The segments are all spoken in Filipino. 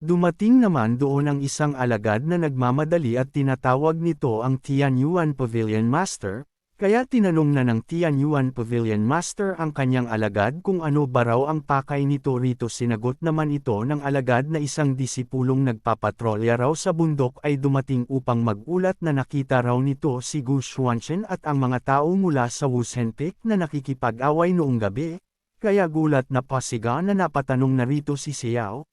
Dumating naman doon ang isang alagad na nagmamadali at tinatawag nito ang Tian Yuan Pavilion Master, kaya tinanong na ng Tian Yuan Pavilion Master ang kanyang alagad kung ano ba raw ang pakay nito rito. Sinagot naman ito ng alagad na isang disipulong nagpapatrolya raw sa bundok ay dumating upang magulat na nakita raw nito si Gu Xuanchen at ang mga tao mula sa Wusen Peak na nakikipag-away noong gabi, kaya gulat na pasiga na napatanong na rito si Xiao,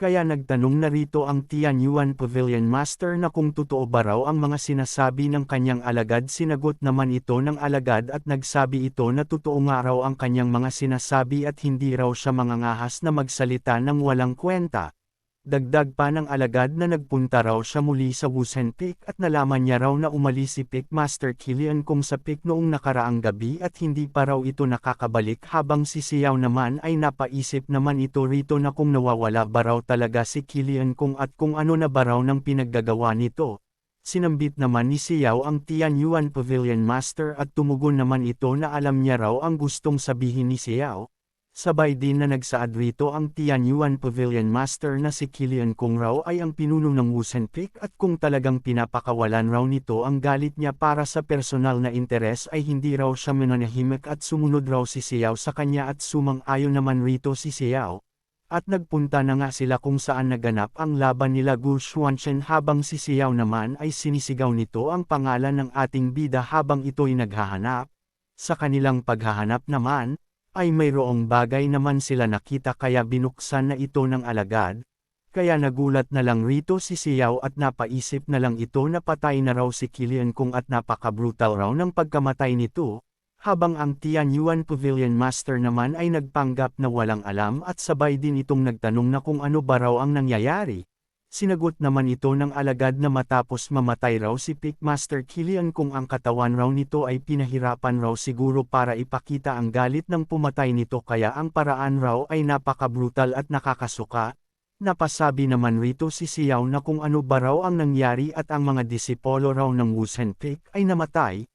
kaya nagtanong na rito ang Tian Yuan Pavilion Master na kung totoo ba raw ang mga sinasabi ng kanyang alagad sinagot naman ito ng alagad at nagsabi ito na totoo nga raw ang kanyang mga sinasabi at hindi raw siya mangangahas na magsalita ng walang kwenta. Dagdag pa ng alagad na nagpunta raw siya muli sa Wusen Peak at nalaman niya raw na umalis si Peak Master Killian kung sa Peak noong nakaraang gabi at hindi pa raw ito nakakabalik habang si Xiao naman ay napaisip naman ito rito na kung nawawala ba raw talaga si Killian kung at kung ano na ba raw ng pinaggagawa nito. Sinambit naman ni Xiao ang Tian Yuan Pavilion Master at tumugon naman ito na alam niya raw ang gustong sabihin ni Xiao, Sabay din na nagsaad rito ang Tian Yuan Pavilion Master na si Killian kung raw ay ang pinuno ng Wusen Peak at kung talagang pinapakawalan raw nito ang galit niya para sa personal na interes ay hindi raw siya mananahimik at sumunod raw si Xiao sa kanya at sumang-ayon naman rito si Xiao. At nagpunta na nga sila kung saan naganap ang laban nila Gu Xuanchen habang si Xiao naman ay sinisigaw nito ang pangalan ng ating bida habang ito'y naghahanap. Sa kanilang paghahanap naman, ay mayroong bagay naman sila nakita kaya binuksan na ito ng alagad, kaya nagulat na lang rito si Xiao at napaisip na lang ito na patay na raw si Killian kung at napaka-brutal raw ng pagkamatay nito, habang ang Tian Yuan Pavilion Master naman ay nagpanggap na walang alam at sabay din itong nagtanong na kung ano ba raw ang nangyayari. Sinagot naman ito ng alagad na matapos mamatay raw si Pickmaster Killian kung ang katawan raw nito ay pinahirapan raw siguro para ipakita ang galit ng pumatay nito kaya ang paraan raw ay napaka-brutal at nakakasuka. Napasabi naman rito si Xiao na kung ano ba raw ang nangyari at ang mga disipolo raw ng Wusen Peak ay namatay,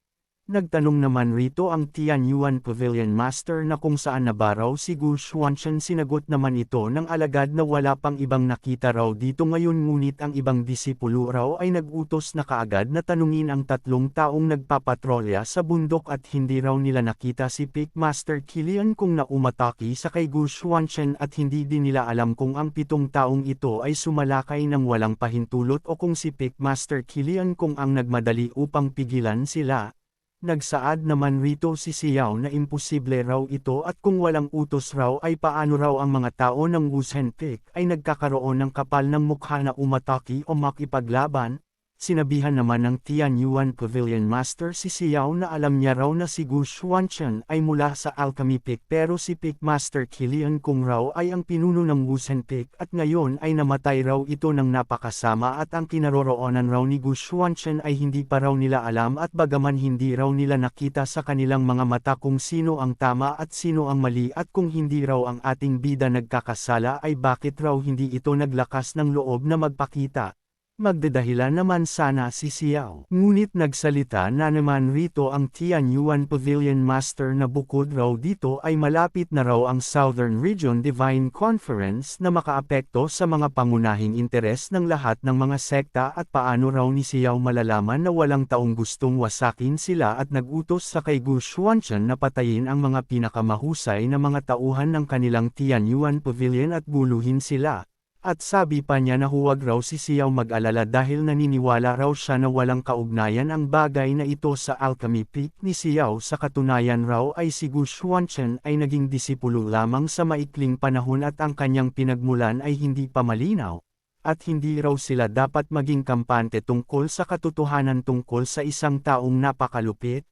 Nagtanong naman rito ang Tian Yuan Pavilion Master na kung saan na ba raw si Gu Xuanchen sinagot naman ito ng alagad na wala pang ibang nakita raw dito ngayon ngunit ang ibang disipulo raw ay nagutos na kaagad na tanungin ang tatlong taong nagpapatrolya sa bundok at hindi raw nila nakita si Peak Master Killian kung naumataki sa kay Gu Xuanchen at hindi din nila alam kung ang pitong taong ito ay sumalakay ng walang pahintulot o kung si Peak Master Killian kung ang nagmadali upang pigilan sila. Nagsaad naman rito si Xiao na imposible raw ito at kung walang utos raw ay paano raw ang mga tao ng Wusen Peak ay nagkakaroon ng kapal ng mukha na umataki o makipaglaban, Sinabihan naman ng Tian Yuan Pavilion Master si Xiao na alam niya raw na si Gu Xuanchen ay mula sa Alchemy Peak pero si Peak Master Killian Kung raw ay ang pinuno ng Wusen Peak at ngayon ay namatay raw ito ng napakasama at ang kinaroroonan raw ni Gu Xuanchen ay hindi pa raw nila alam at bagaman hindi raw nila nakita sa kanilang mga mata kung sino ang tama at sino ang mali at kung hindi raw ang ating bida nagkakasala ay bakit raw hindi ito naglakas ng loob na magpakita. Magdadahilan naman sana si Xiao. Ngunit nagsalita na naman rito ang Tian Yuan Pavilion Master na bukod raw dito ay malapit na raw ang Southern Region Divine Conference na makaapekto sa mga pangunahing interes ng lahat ng mga sekta at paano raw ni Xiao malalaman na walang taong gustong wasakin sila at nagutos sa kay Gu Xuanchen na patayin ang mga pinakamahusay na mga tauhan ng kanilang Tian Yuan Pavilion at guluhin sila. At sabi pa niya na huwag raw si Xiao mag-alala dahil naniniwala raw siya na walang kaugnayan ang bagay na ito sa alchemy peak ni Xiao sa katunayan raw ay si Gu Xuanchen ay naging disipulo lamang sa maikling panahon at ang kanyang pinagmulan ay hindi pa malinaw. At hindi raw sila dapat maging kampante tungkol sa katotohanan tungkol sa isang taong napakalupit,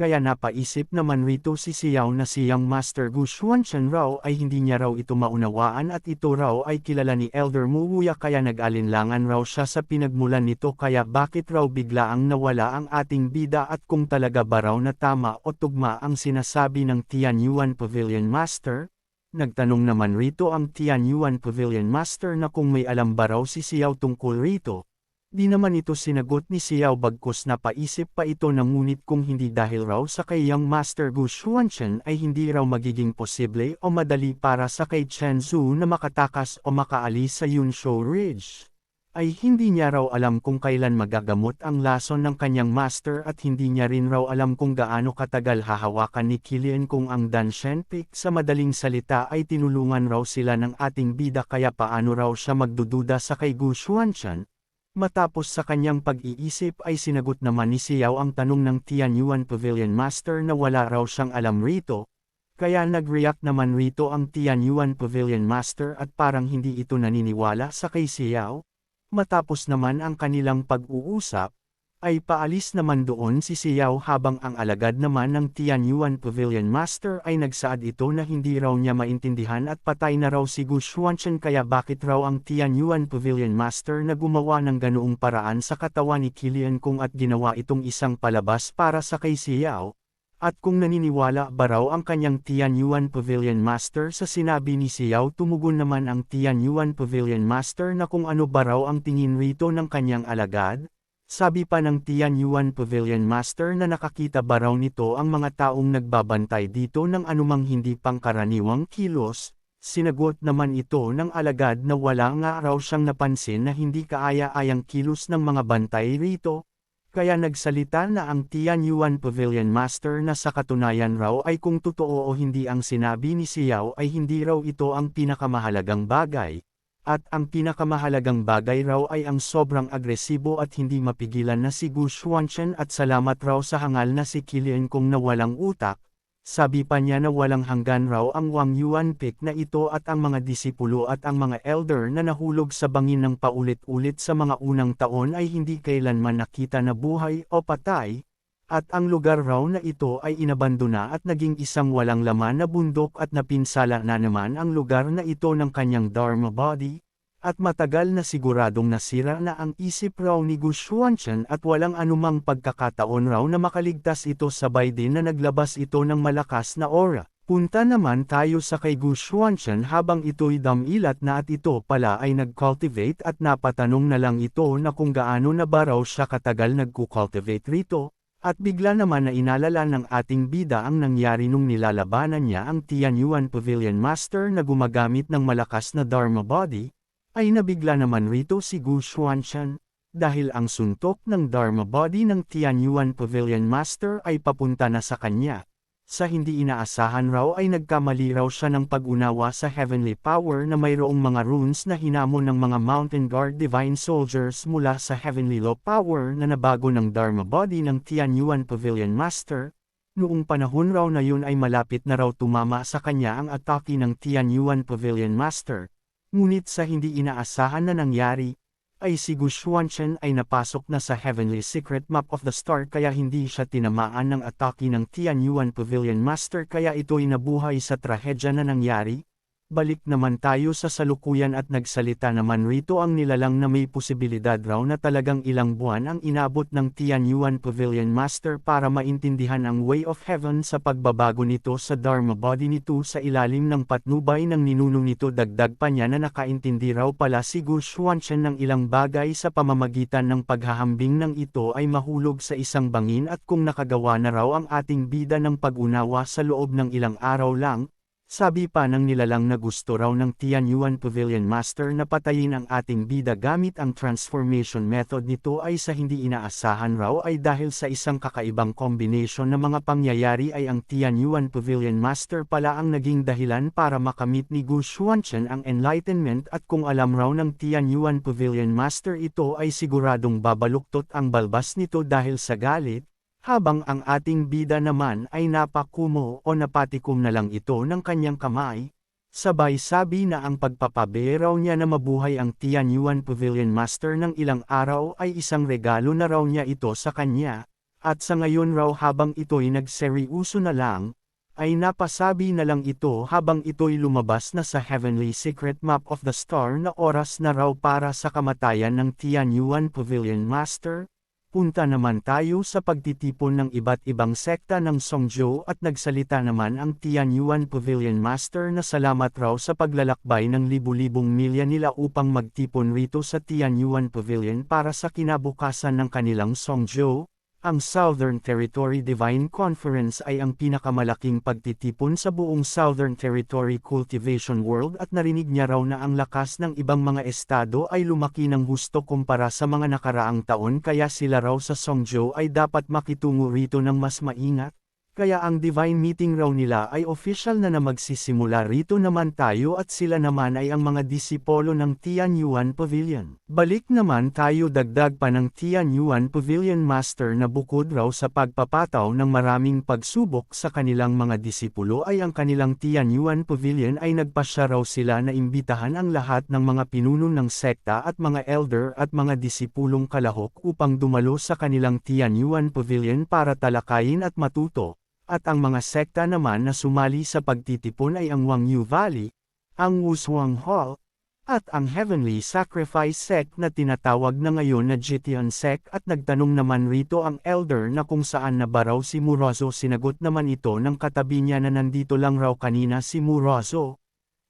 kaya napaisip naman rito si Xiao na siyang Master Gu Xuanchen raw ay hindi niya raw ito maunawaan at ito raw ay kilala ni Elder Mu Wuya kaya nag-alinlangan raw siya sa pinagmulan nito kaya bakit raw biglaang nawala ang ating bida at kung talaga ba raw na tama o tugma ang sinasabi ng Tian Yuan Pavilion Master? Nagtanong naman rito ang Tian Yuan Pavilion Master na kung may alam ba raw si Xiao tungkol rito. Di naman ito sinagot ni Xiao bagkus napaisip pa ito na ngunit kung hindi dahil raw sa kay Young Master Gu Xuanchen ay hindi raw magiging posible o madali para sa kay Chen Zhu na makatakas o makaalis sa Yunshou Ridge. Ay hindi niya raw alam kung kailan magagamot ang lason ng kanyang master at hindi niya rin raw alam kung gaano katagal hahawakan ni Kilian kung ang Dan Shenpik sa madaling salita ay tinulungan raw sila ng ating bida kaya paano raw siya magdududa sa kay Gu Xuanchen, Matapos sa kanyang pag-iisip ay sinagot naman ni Xiao ang tanong ng Tianyuan Pavilion Master na wala raw siyang alam rito, kaya nag-react naman rito ang Tianyuan Pavilion Master at parang hindi ito naniniwala sa kay Xiao. Matapos naman ang kanilang pag-uusap, ay paalis naman doon si Xiao habang ang alagad naman ng Tianyuan Pavilion Master ay nagsaad ito na hindi raw niya maintindihan at patay na raw si Gu Xuanchen. Kaya bakit raw ang Tianyuan Pavilion Master na gumawa ng ganoong paraan sa katawan ni Kilian kung at ginawa itong isang palabas para sa kay Xiao, at kung naniniwala ba raw ang kanyang Tianyuan Pavilion Master sa sinabi ni Xiao tumugon naman ang Tianyuan Pavilion Master na kung ano ba raw ang tingin rito ng kanyang alagad, sabi pa ng Tianyuan Pavilion Master na nakakita ba raw nito ang mga taong nagbabantay dito ng anumang hindi pangkaraniwang kilos, sinagot naman ito ng alagad na wala nga raw siyang napansin na hindi kaaya-ayang kilos ng mga bantay rito, kaya nagsalita na ang Tianyuan Pavilion Master na sa katunayan raw ay kung totoo o hindi ang sinabi ni Xiao ay hindi raw ito ang pinakamahalagang bagay, at ang pinakamahalagang bagay raw ay ang sobrang agresibo at hindi mapigilan na si Gu Xuanchen at salamat raw sa hangal na si Kilian kung nawalang utak. Sabi pa niya na walang hanggan raw ang Wang Yuan Pik na ito at ang mga disipulo at ang mga elder na nahulog sa bangin ng paulit-ulit sa mga unang taon ay hindi kailanman nakita na buhay o patay, at ang lugar raw na ito ay inabandona at naging isang walang laman na bundok at napinsala na naman ang lugar na ito ng kanyang Dharma body, at matagal na siguradong nasira na ang isip raw ni Gu Xuanchen at walang anumang pagkakataon raw na makaligtas ito sabay din na naglabas ito ng malakas na aura. Punta naman tayo sa kay Gu Xuanchen habang ito'y damilat na at ito pala ay nag-cultivate at napatanong na lang ito na kung gaano na ba raw siya katagal nag-cultivate rito, at bigla naman na inalala ng ating bida ang nangyari nung nilalabanan niya ang Tianyuan Pavilion Master na gumagamit ng malakas na Dharma Body, ay nabigla naman rito si Gu Xuanshan, dahil ang suntok ng Dharma Body ng Tianyuan Pavilion Master ay papunta na sa kanya, sa hindi inaasahan raw ay nagkamali raw siya ng pag-unawa sa heavenly power na mayroong mga runes na hinamon ng mga Mountain Guard Divine Soldiers mula sa heavenly law power na nabago ng Dharma body ng Tianyuan Pavilion Master. Noong panahon raw na yun ay malapit na raw tumama sa kanya ang atake ng Tianyuan Pavilion Master. Ngunit sa hindi inaasahan na nangyari, ay si Gu Xuanchen ay napasok na sa Heavenly Secret Map of the Star kaya hindi siya tinamaan ng atake ng Tianyuan Pavilion Master kaya ito'y nabuhay sa trahedya na nangyari, Balik naman tayo sa salukuyan at nagsalita naman rito ang nilalang na may posibilidad raw na talagang ilang buwan ang inabot ng Tianyuan Pavilion Master para maintindihan ang Way of Heaven sa pagbabago nito sa Dharma Body nito sa ilalim ng patnubay ng ninunong nito. Dagdag pa niya na nakaintindi raw pala si Gu Xuanchen ng ilang bagay sa pamamagitan ng paghahambing ng ito ay mahulog sa isang bangin at kung nakagawa na raw ang ating bida ng pag-unawa sa loob ng ilang araw lang, sabi pa ng nilalang na gusto raw ng Tianyuan Pavilion Master na patayin ang ating bida gamit ang transformation method nito ay sa hindi inaasahan raw ay dahil sa isang kakaibang combination ng mga pangyayari ay ang Tianyuan Pavilion Master pala ang naging dahilan para makamit ni Gu Xuanchen ang enlightenment at kung alam raw ng Tianyuan Pavilion Master ito ay siguradong babaluktot ang balbas nito dahil sa galit, habang ang ating bida naman ay napakumo o napatikum na lang ito ng kanyang kamay, sabay sabi na ang pagpapaberaw niya na mabuhay ang Tianyuan Pavilion Master ng ilang araw ay isang regalo na raw niya ito sa kanya, at sa ngayon raw habang ito'y nagseriuso na lang, ay napasabi na lang ito habang ito'y lumabas na sa Heavenly Secret Map of the Star na oras na raw para sa kamatayan ng Tianyuan Pavilion Master, punta naman tayo sa pagtitipon ng iba't ibang sekta ng Songjo at nagsalita naman ang Tianyuan Pavilion Master na salamat raw sa paglalakbay ng libu-libong milya nila upang magtipon rito sa Tianyuan Pavilion para sa kinabukasan ng kanilang Songjo, ang Southern Territory Divine Conference ay ang pinakamalaking pagtitipon sa buong Southern Territory Cultivation World at narinig niya raw na ang lakas ng ibang mga estado ay lumaki ng husto kumpara sa mga nakaraang taon kaya sila raw sa Songjo ay dapat makitungo rito ng mas maingat. Kaya ang divine meeting raw nila ay official na na magsisimula rito naman tayo at sila naman ay ang mga disipolo ng Tianyuan Pavilion. Balik naman tayo dagdag pa ng Tianyuan Pavilion Master na bukod raw sa pagpapataw ng maraming pagsubok sa kanilang mga disipulo ay ang kanilang Tianyuan Pavilion ay nagpasya raw sila na imbitahan ang lahat ng mga pinuno ng sekta at mga elder at mga disipulong kalahok upang dumalo sa kanilang Tianyuan Pavilion para talakayin at matuto at ang mga sekta naman na sumali sa pagtitipon ay ang Wangyu Valley, ang Wushuang Hall, at ang Heavenly Sacrifice Sect na tinatawag na ngayon na Jitian Sect at nagtanong naman rito ang elder na kung saan na ba raw si Murozo sinagot naman ito ng katabi niya na nandito lang raw kanina si Murozo.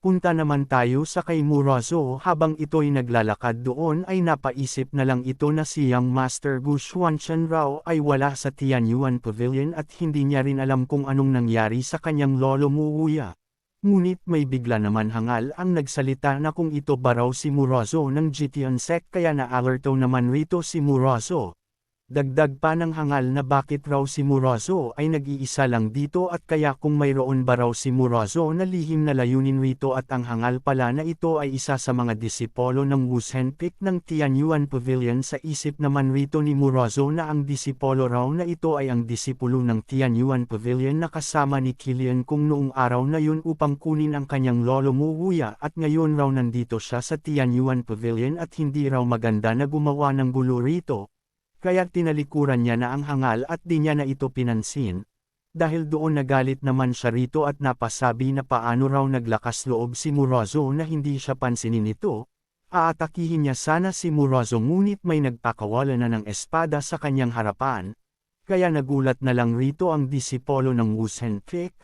Punta naman tayo sa kay Murazo habang ito'y naglalakad doon ay napaisip na lang ito na si Young Master Gu Xuanchen raw ay wala sa Tianyuan Pavilion at hindi niya rin alam kung anong nangyari sa kanyang lolo Muuya. Ngunit may bigla naman hangal ang nagsalita na kung ito ba raw si Murazo ng Jitian Sect kaya na-alerto naman rito si Murazo. Dagdag pa ng hangal na bakit raw si Murazo ay nag-iisa lang dito at kaya kung mayroon ba raw si Murazo na lihim na layunin rito at ang hangal pala na ito ay isa sa mga disipolo ng Wusenpik ng Tianyuan Pavilion sa isip naman rito ni Murazo na ang disipolo raw na ito ay ang disipulo ng Tianyuan Pavilion na kasama ni Kilian kung noong araw na yun upang kunin ang kanyang lolo Muwuya at ngayon raw nandito siya sa Tianyuan Pavilion at hindi raw maganda na gumawa ng gulo rito kaya tinalikuran niya na ang hangal at di niya na ito pinansin. Dahil doon nagalit naman siya rito at napasabi na paano raw naglakas loob si Murazo na hindi siya pansinin ito, aatakihin niya sana si Murazo ngunit may nagpakawala na ng espada sa kanyang harapan. Kaya nagulat na lang rito ang disipolo ng Wusenpik,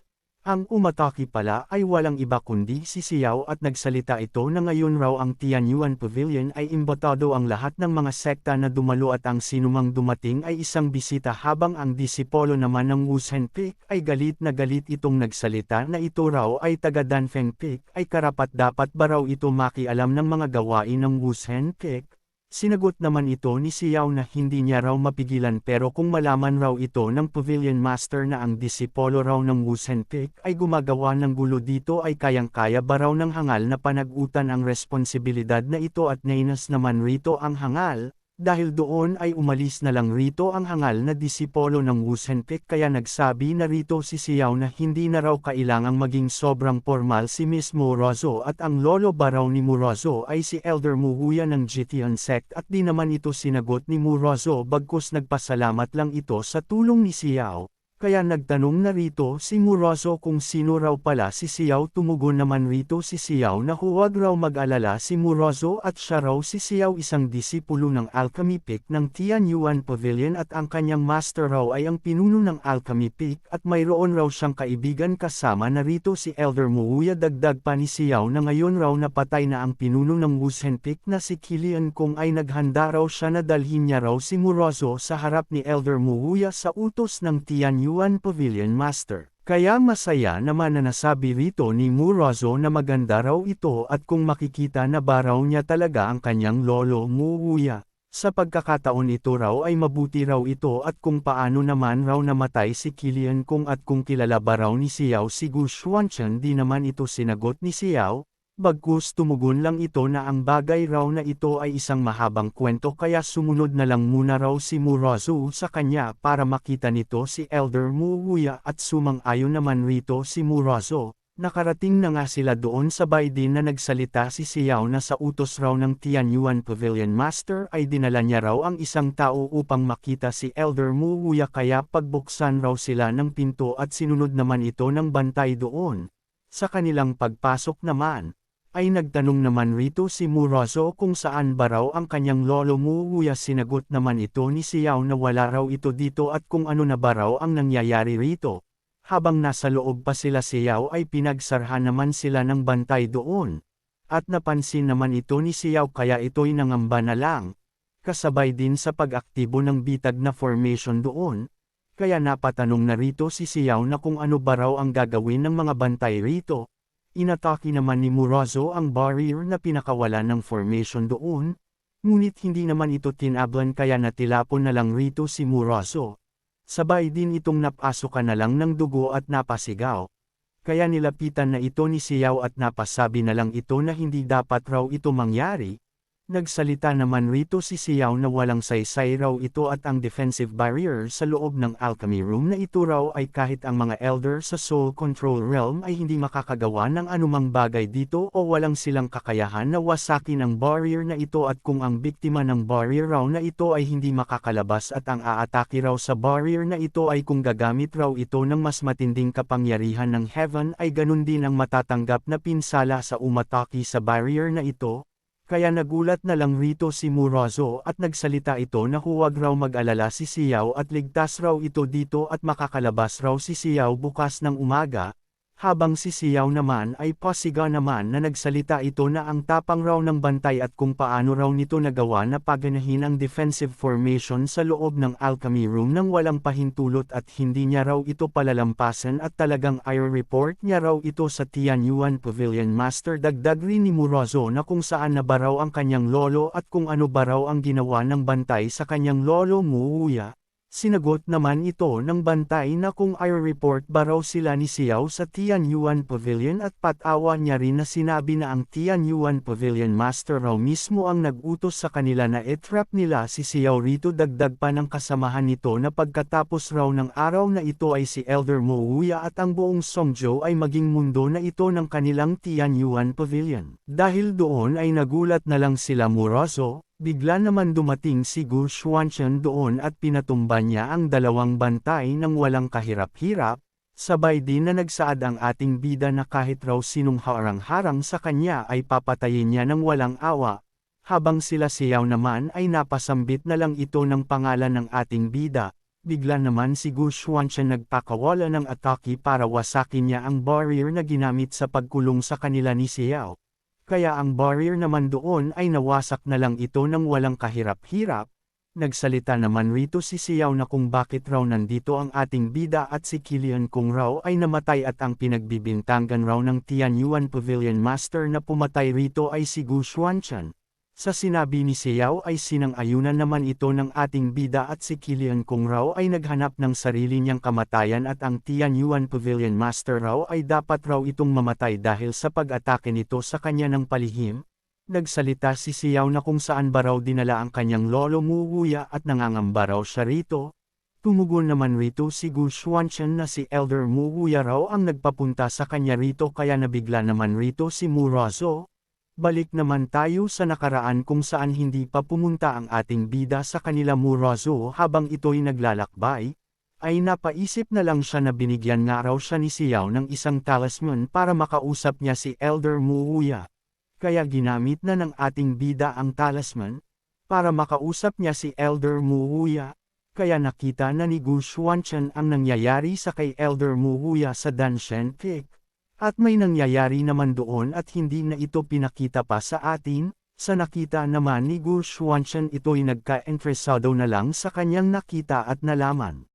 ang umataki pala ay walang iba kundi si Xiao at nagsalita ito na ngayon raw ang Tianyuan Pavilion ay imbotado ang lahat ng mga sekta na dumalo at ang sinumang dumating ay isang bisita habang ang disipolo naman ng Wusen Peak ay galit na galit itong nagsalita na ito raw ay taga Danfeng Peak ay karapat dapat ba raw ito makialam ng mga gawain ng Wusen Peak. Sinagot naman ito ni Xiao na hindi niya raw mapigilan pero kung malaman raw ito ng Pavilion Master na ang disipolo raw ng Wusenpik ay gumagawa ng gulo dito ay kayang-kaya ba raw ng hangal na panagutan ang responsibilidad na ito at nainas naman rito ang hangal, dahil doon ay umalis na lang rito ang hangal na disipolo ng Wusenpik kaya nagsabi na rito si Xiao na hindi na raw kailangang maging sobrang formal si Miss Murazo at ang lolo ba raw ni Murazo ay si Elder Muhuya ng Jitian Sect at di naman ito sinagot ni Murazo bagkus nagpasalamat lang ito sa tulong ni Xiao. Kaya nagtanong na rito si Murazo kung sino raw pala si Xiao tumugon naman rito si Xiao na huwag raw mag-alala si Murazo at siya raw si Xiao isang disipulo ng Alchemy Peak ng Tianyuan Pavilion at ang kanyang master raw ay ang pinuno ng Alchemy Peak at mayroon raw siyang kaibigan kasama na rito si Elder Muuya dagdag pa ni Xiao na ngayon raw napatay na ang pinuno ng Wusen Peak na si Kilian kung ay naghanda raw siya na dalhin niya raw si Murazo sa harap ni Elder Muuya sa utos ng Tianyuan Yuan Pavilion Master. Kaya masaya naman na nasabi rito ni Murazo na maganda raw ito at kung makikita na ba raw niya talaga ang kanyang lolo Muuya. Sa pagkakataon ito raw ay mabuti raw ito at kung paano naman raw namatay si Kilian kung at kung kilala ba raw ni Xiao si Gu Xuanchen di naman ito sinagot ni Xiao, Bagkus tumugon lang ito na ang bagay raw na ito ay isang mahabang kwento kaya sumunod na lang muna raw si Murazu sa kanya para makita nito si Elder Muwuya at sumang-ayon naman rito si Murazo. Nakarating na nga sila doon sabay din na nagsalita si Xiao na sa utos raw ng Tianyuan Pavilion Master ay dinala niya raw ang isang tao upang makita si Elder Muwuya kaya pagbuksan raw sila ng pinto at sinunod naman ito ng bantay doon. Sa kanilang pagpasok naman, ay nagtanong naman rito si Murazo kung saan ba raw ang kanyang lolo Muwuya sinagot naman ito ni Xiao na wala raw ito dito at kung ano na ba raw ang nangyayari rito. Habang nasa loob pa sila Xiao ay pinagsarhan naman sila ng bantay doon. At napansin naman ito ni Xiao kaya ito'y nangamba na lang. Kasabay din sa pag-aktibo ng bitag na formation doon, kaya napatanong na rito si Xiao na kung ano ba raw ang gagawin ng mga bantay rito. Inatake naman ni Murazo ang barrier na pinakawala ng formation doon, ngunit hindi naman ito tinablan kaya natilapon na lang rito si Murazo. Sabay din itong napasukan na lang ng dugo at napasigaw. Kaya nilapitan na ito ni Xiao at napasabi na lang ito na hindi dapat raw ito mangyari, Nagsalita naman rito si Xiao na walang saysay raw ito at ang defensive barrier sa loob ng alchemy room na ito raw ay kahit ang mga elder sa soul control realm ay hindi makakagawa ng anumang bagay dito o walang silang kakayahan na wasakin ang barrier na ito at kung ang biktima ng barrier raw na ito ay hindi makakalabas at ang aatake raw sa barrier na ito ay kung gagamit raw ito ng mas matinding kapangyarihan ng heaven ay ganun din ang matatanggap na pinsala sa umataki sa barrier na ito, kaya nagulat na lang rito si Murazo at nagsalita ito na huwag raw mag-alala si Xiao at ligtas raw ito dito at makakalabas raw si Xiao bukas ng umaga, habang si Xiao naman ay pasiga naman na nagsalita ito na ang tapang raw ng bantay at kung paano raw nito nagawa na paganahin ang defensive formation sa loob ng alchemy room nang walang pahintulot at hindi niya raw ito palalampasan at talagang ire report niya raw ito sa Tianyuan Pavilion Master dagdag rin ni Murazo na kung saan na ba ang kanyang lolo at kung ano ba raw ang ginawa ng bantay sa kanyang lolo Muuya. Sinagot naman ito ng bantay na kung i-report ba raw sila ni Xiao sa Tianyuan Pavilion at patawa niya rin na sinabi na ang Tianyuan Pavilion Master raw mismo ang nag-utos sa kanila na itrap nila si Xiao rito dagdag pa ng kasamahan nito na pagkatapos raw ng araw na ito ay si Elder Mo Wuya at ang buong Songzhou ay maging mundo na ito ng kanilang Tianyuan Pavilion. Dahil doon ay nagulat na lang sila Murazo, Bigla naman dumating si Gu Xuanchen doon at pinatumba niya ang dalawang bantay ng walang kahirap-hirap, sabay din na nagsaad ang ating bida na kahit raw sinong harang-harang sa kanya ay papatayin niya ng walang awa, habang sila siyaw naman ay napasambit na lang ito ng pangalan ng ating bida, bigla naman si Gu Xuanchen nagpakawala ng atake para wasakin niya ang barrier na ginamit sa pagkulong sa kanila ni Xiao kaya ang barrier naman doon ay nawasak na lang ito ng walang kahirap-hirap. Nagsalita naman rito si Xiao na kung bakit raw nandito ang ating bida at si Kilian kung raw ay namatay at ang pinagbibintangan raw ng Tianyuan Pavilion Master na pumatay rito ay si Gu Xuanchan. Sa sinabi ni Xiao ay sinang-ayunan naman ito ng ating bida at si Kilian kung raw ay naghanap ng sarili niyang kamatayan at ang Tianyuan Pavilion Master raw ay dapat raw itong mamatay dahil sa pag-atake nito sa kanya ng palihim. Nagsalita si Xiao na kung saan ba raw dinala ang kanyang lolo Muwuya at nangangamba raw siya rito. Tumugon naman rito si Gu Xuanchen na si Elder Muwuya raw ang nagpapunta sa kanya rito kaya nabigla naman rito si Murazo, Balik naman tayo sa nakaraan kung saan hindi pa pumunta ang ating bida sa kanila Murazo habang ito'y naglalakbay, ay napaisip na lang siya na binigyan nga raw siya ni Xiao ng isang talisman para makausap niya si Elder Muwuya. Kaya ginamit na ng ating bida ang talisman, para makausap niya si Elder Muwuya. Kaya nakita na ni Gu Xuanchen ang nangyayari sa kay Elder Muwuya sa Danshen Peak. At may nangyayari naman doon at hindi na ito pinakita pa sa atin, sa nakita naman ni Gu Xuanchen ito'y nagka-interesado na lang sa kanyang nakita at nalaman.